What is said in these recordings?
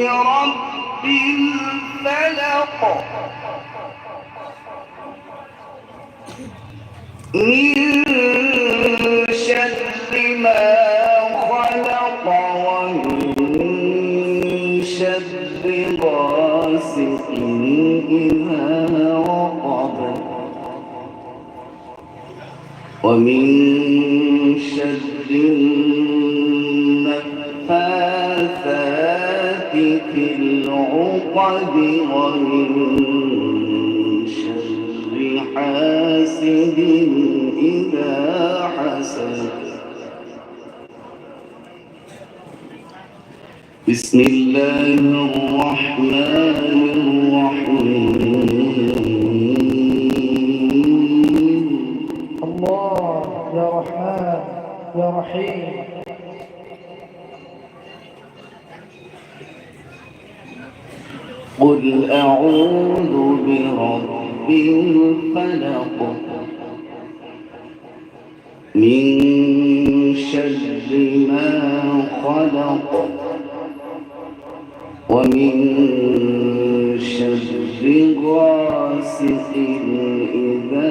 برب الفلق. من شر ما خلق ومن شر غاسق إذا وقب. ومن شر ومن شر حاسد إذا حسد. بسم الله الرحمن الرحيم. الله يا رحمن يا رحيم. قل أعوذ برب الفلق من شر ما خلق ومن شر غاسق إذا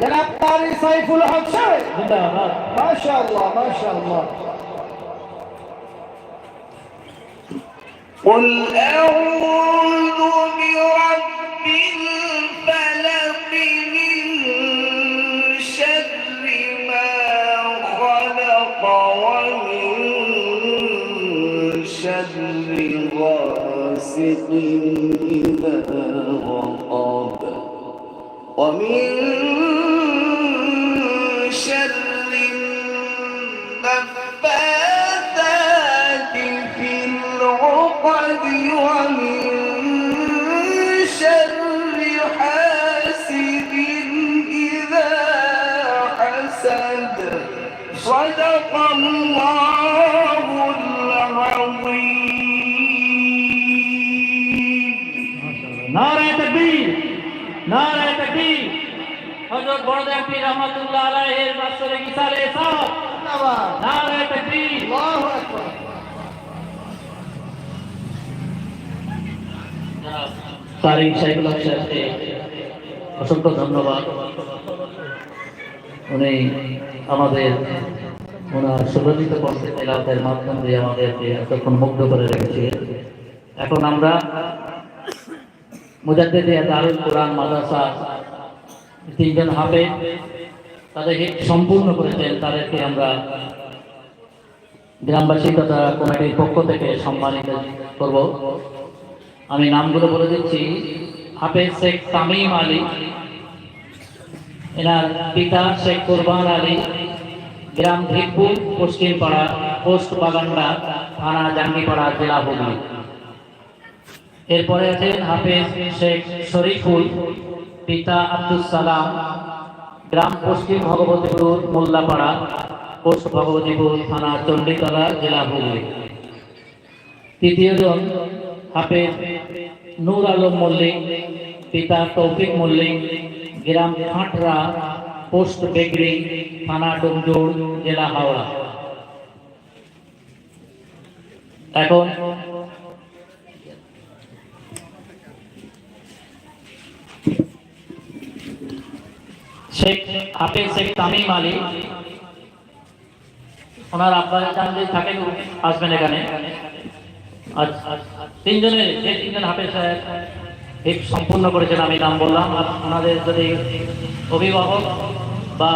جناب قاري سيف ما شاء الله ما شاء الله قل أعوذ برب الفلق من شر ما خلق ومن شر غاسق إذا وقب ومن شر النفاثات في العقد ومن شر حاسد إذا حسد. صدق الله অসংখ্য ধন্যবাদ। উনি আমাদের ওনার সুরক্ষিত কণ্ঠের মাধ্যম দিয়ে আমাদেরকে এতক্ষণ মুগ্ধ করে রেখেছে। এখন আমরা মুজাদ্দিদিয়া দারুল কোরআন মাদ্রাসা তিনজন হাফে তাদের হিত সম্পূর্ণ করেছেন, তাদেরকে আমরা গ্রামবাসী তথা কমিটির পক্ষ থেকে সম্মানিত করব। আমি নামগুলো বলে দিচ্ছি। হাফেজ শেখ তামিম আলী, এনার পিতা শেখ কোরবান আলী, গ্রাম ভিকপুর পশ্চিম পাড়া পোস্ট বাগানডা, থানা জাঙ্গিপাড়া জেলা হুগলি। এরপরে আছেন হাফেজ শেখ শরীফুল পিতা আব্দুল সালাম, গ্রাম পশ্চিম ভগবতীপুর, মোল্লাপাড়া পোস্ট ভগবতীপুর থানা চণ্ডীতলা, জেলা হুগলি। তৃতীয়জন হাফেজ নূর আলম মল্লিক, পিতা তৌফিক মল্লিক, গ্রাম খাটরা, পোস্ট বেগরি থানা ডোমজোড় জেলা হাওড়া। এখন শেখ হাফেজ শেখ তামিম আলী। ওনার আব্বা যে থাকেন, আসবেন এখানে। আচ্ছা তিনজনের, যে তিনজন হাফেজ সাহেব হিপ সম্পূর্ণ করেছেন, আমি নাম বললাম। আর ওনাদের যদি অভিভাবক বা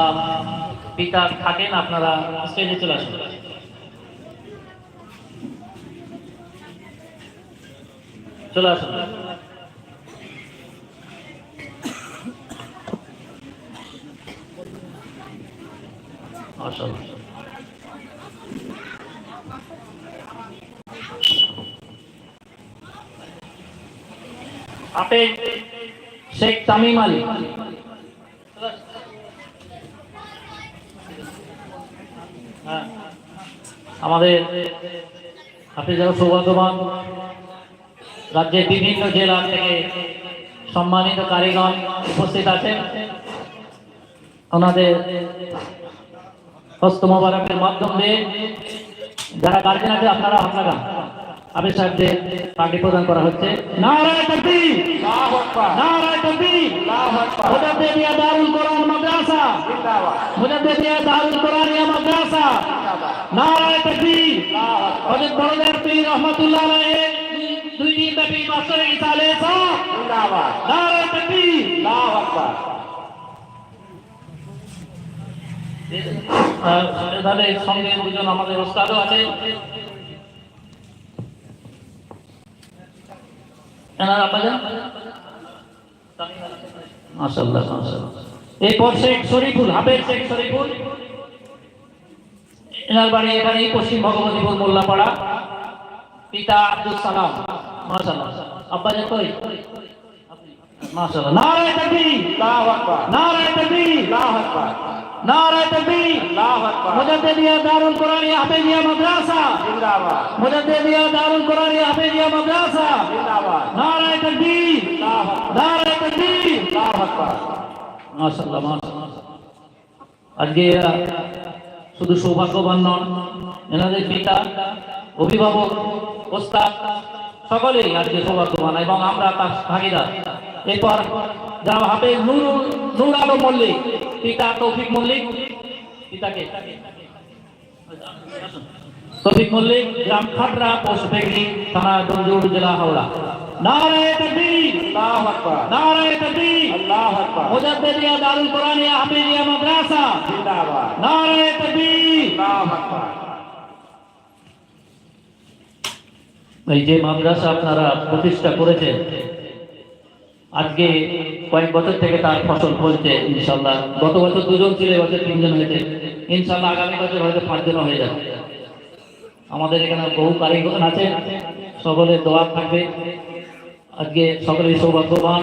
পিতা থাকেন, আপনারা স্টেজে চলে আসুন। চলে আসুন। আপনি শেখ তামিম আলী। হ্যাঁ। আমাদের আপনি যারা সৌভাগ্যবান রাজ্যের বিভিন্ন জেলা থেকে সম্মানিত কারিগণ উপস্থিত আছেন। ওনাদের হস্ত মোবারকের মাধ্যম যারা গার্জেন আছে আপনারা আপনারা আবির সাহেবদের পার্টি প্রদান করা হচ্ছে। নারায় তাকবীর! নারায় তাকবীর! মুজাদ্দিদিয়া দারুল কোরআন মাদ্রাসা! মুজাদ্দিদিয়া দারুল কোরআনিয়া মাদ্রাসা! নারায় তাকবীর! হযরত বড়দের পীর রহমাতুল্লাহ আলাইহি দুই দিন ব্যাপী নারায় তাকবীর! তাদের সঙ্গে দুজন আমাদের ওস্তাদও আছে এনার আব্বাজান মাশাআল্লাহ মাশাআল্লাহ। এরপর শেখ শরীফুল হাফেজ শেখ শরীফুল। এনার বাড়ি এখানে পশ্চিম ভগবতীপুর মোল্লাপাড়া। পিতা আব্দুল সালাম মাশাআল্লাহ। আব্বাজান কই? মাশাআল্লাহ। নারায়ে তাকবীর। নারায়ে তাকবীর। নারায়ে তাকবীর। মুজাদ্দিদিয়া দারুল কোরআনিয়া হাফেজিয়া মাদ্রাসা। মুজাদ্দিদিয়া দারুল কোরআনিয়া হাফেজিয়া মাদ্রাসা। নারায়ে তাকবীর। নারায়ে তাকবীর। মাশাআল্লাহ মাশাআল্লাহ। আজকে শুধু সৌভাগ্যবান নন এনাদের পিতা অভিভাবক ওস্তাদ সকলেই আজকে সৌভাগ্যবান এবং আমরা তার ভাগিদার। এরপর যারা হাফেজ নুরুল নূর আলম মল্লিক। পিতা তৌফিক মল্লিক। পিতাকে। তৌফিক মল্লিক গ্রাম খাটরা পোস্ট বেগনি থানা দঞ্জুর জেলা হাওড়া। নারায়ে তাকবীর। নারায়ে তাকবীর। মুজাদ্দিদিয়া দারুল কোরআনিয়া হাফিজিয়া মাদ্রাসা। নারায়ে তাকবীর। এই যে মাদ্রাসা আপনারা প্রতিষ্ঠা করেছেন, আজকে কয়েক বছর থেকে তার ফসল ফলছে ইনশাল্লাহ গত বছর দুজন ছিল এবছর তিনজন হয়েছে। ইনশাল্লাহ আগামী বছর হয়তো পাঁচজন হয়ে যাবে। আমাদের এখানে বহু কারিগর আছে সকলের দোয়া থাকবে। আজকে সকলেই সৌভাগ্যবান।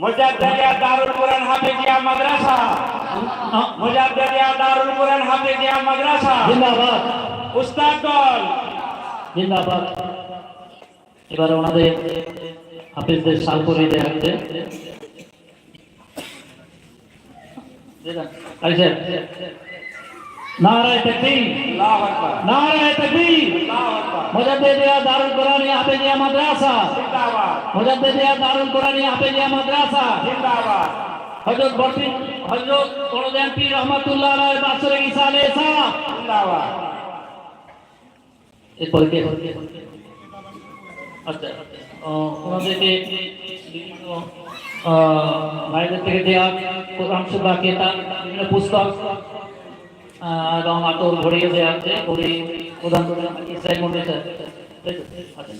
সম্মানিত তাকবীর! কারিগরগণ, মুজাদ্দিদিয়া দারুল কোরআন হাফিজিয়া মাদ্রাসা মুজাদ্দিদিয়া দারুল কোরআন হাফিজিয়া মাদ্রাসা জিন্দাবাদ উস্তাদগণ জিন্দাবাদ এবার ওনাদের হাফিজদের সাল করে দেওয়া হচ্ছে নারায় তাকবীর আল্লাহু আকবার নারায় তাকবীর আল্লাহু আকবার মুজাদ্দিদিয়া দারুল কোরআনিয়া হাফেজিয়া মাদ্রাসা জিন্দাবাদ মুজাদ্দিদিয়া দারুল কোরআনিয়া হাফেজিয়া মাদ্রাসা জিন্দাবাদ হযরত বর্তি হযরত বড়দান পীর রহমাতুল্লাহ আলাইহি বাসরিক ইসালে সাহ জিন্দাবাদ এরপরে কে আচ্ছা আহ, ওনাদেরকে বিভিন্ন আহ, ভাইদের থেকে দেওয়া কোরআন সুবা কেতাব বিভিন্ন পুস্তক আহ, এবং আতর ভরিয়ে দেওয়া হচ্ছে ঘড়ি প্রদান করে ইসরায়েল মন্ডল স্যার তাই তো? আচ্ছা।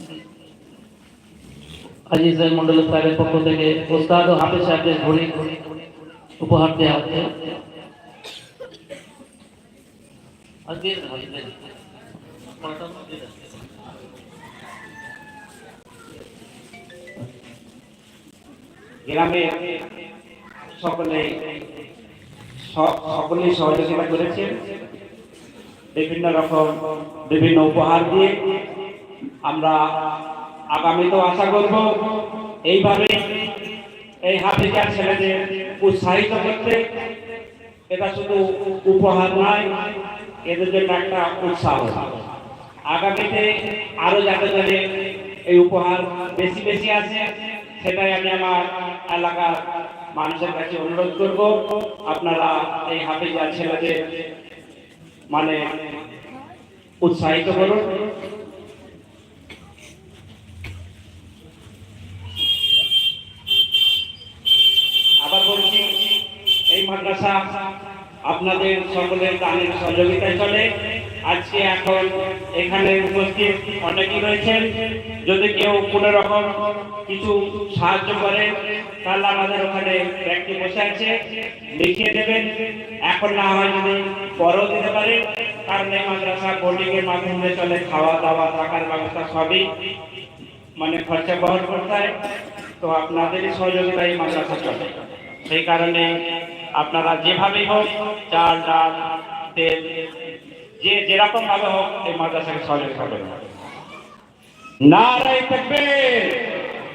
হাজি ইসরায়েল মন্ডল সাহেবের পক্ষ থেকে ওস্তাদ ও হাফিজ সাহেবদের ঘড়ি উপহার দেওয়া হচ্ছে আজকে গ্রামে সকলে স- সকলেই সহযোগিতা করেছেন বিভিন্ন রকম বিভিন্ন উপহার দিয়ে আমরা আগামীতেও আশা করব এইভাবে এই হাফিজার ছেলেদের উৎসাহিত করতে। এটা শুধু উপহার নয়, এদের জন্য একটা উৎসাহ। আগামীতে আরও যাতে যাতে এই উপহার বেশি বেশি আসে, সেটাই আমি আমার এলাকার মানুষের কাছে অনুরোধ করব, আপনারা এই হাফিজা ছেলেদের মানে উৎসাহিত করুন। আবার বলছি, এই মাদ্রাসা আপনাদের সকলের দানের সহযোগিতায় চলে। আজকে এখন এখানে উপস্থিত অনেকেই রয়েছেন। যদি কেউ কোনো রকম কিছু সাহায্য করে তাহলে আমাদের ওখানে ব্যক্তি বসে আছে লিখিয়ে দেবেন। এখন না হয় যদি পরেও দিতে পারে, কারণ এই মাদ্রাসা বোর্ডিং এর মাধ্যমে চলে খাওয়া দাওয়া থাকার ব্যবস্থা সবই। মানে খরচা বহন করতে হয়। তো আপনাদেরই সহযোগিতায় মাদ্রাসা চলে। সেই কারণে আপনারা যেভাবেই হোক, চাল, ডাল, তেল, যে যেরকম ভাবে হোক, এই মাদ্রাসাকে সহযোগিতা করবেন নারায় থাকবে